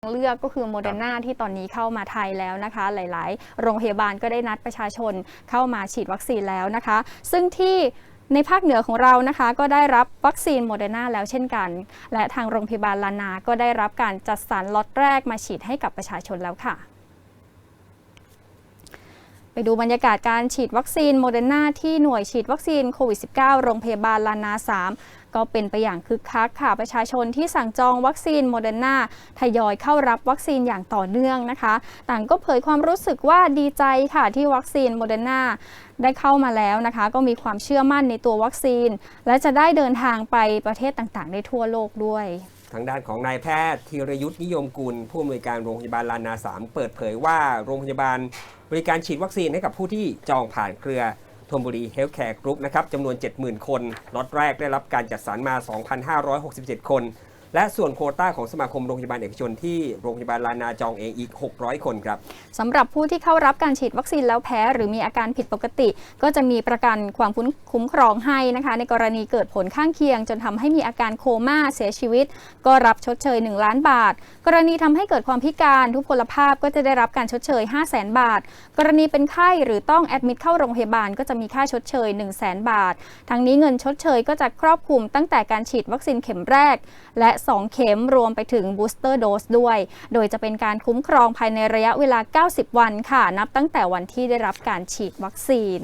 เลือกก็คือโมเดอร์นาที่ตอนนี้เข้ามาไทยแล้วนะคะ หลาย ๆ โรงพยาบาลก็ได้นัดประชาชนเข้ามาฉีดวัคซีนแล้วนะคะ ซึ่งที่ในภาคเหนือของเรานะคะ ก็ได้รับวัคซีนโมเดอร์นาแล้วเช่นกัน และทางโรงพยาบาลลานา ก็ได้รับการจัดสรรล็อตแรกมาฉีดให้กับประชาชนแล้วค่ะไปดูบรรยากาศการฉีดวัคซีนโมเดอร์นาที่หน่วยฉีดวัคซีนโควิด -19 โรงพยาบาลลานา 3 ก็เป็นไปอย่างคึกคักค่ะ ประชาชนที่สั่งจองวัคซีนโมเดอร์นาทยอยเข้ารับวัคซีนอย่างต่อเนื่องนะคะ ต่างก็เผยความรู้สึกว่าดีใจค่ะที่วัคซีนโมเดอร์นาได้เข้ามาแล้วนะคะ ก็มีความเชื่อมั่นในตัววัคซีน และจะได้เดินทางไปประเทศต่างๆ ได้ทั่วโลกด้วยทางด้านของนายแพทย์ธีรยุทธ์นิยมกุล ผู้อำนวยการโรงพยาบาลลานา3เปิดเผยว่าโรงพยาบาลบริการฉีดวัคซีนให้กับผู้ที่จองผ่านเครือ ธนบุรีเฮลท์แคร์กรุ๊ปนะครับจำนวน 70,000 คนล็อตแรกได้รับการจัดสรรมา 2,567 คน และส่วนโควต้าของสมาคมโรงพยาบาลเอกชนที่โรงพยาบาลลานาจองเองอีก 600 คนครับสำหรับผู้ที่เข้ารับการฉีดวัคซีนแล้วแพ้ หรือมีอาการผิดปกติ ก็จะมีประกันความคุ้มครองให้นะคะ ในกรณีเกิดผลข้างเคียง จนทำให้มีอาการโคม่าเสียชีวิต ก็รับชดเชย 1 ล้านบาท กรณีทำให้เกิดความพิการทุพพลภาพก็จะได้รับการชดเชย 5 0 0 0 0 0บาท กรณีเป็นไข้หรือต้องแอดมิดเข้าโรงพยาบาลก็จะมีค่าชดเชย 1 0 0 0 0แบาท ทั้งนี้เงินชดเชยก็จะครอบคลุมตั้งแต่การฉีดวัคซีนเข็มแรก และ2 เข็มรวมไปถึง booster dose ด้วย โดยจะเป็นการคุ้มครองภายในระยะเวลา 90 วันค่ะ นับตั้งแต่วันที่ได้รับการฉีดวัคซีน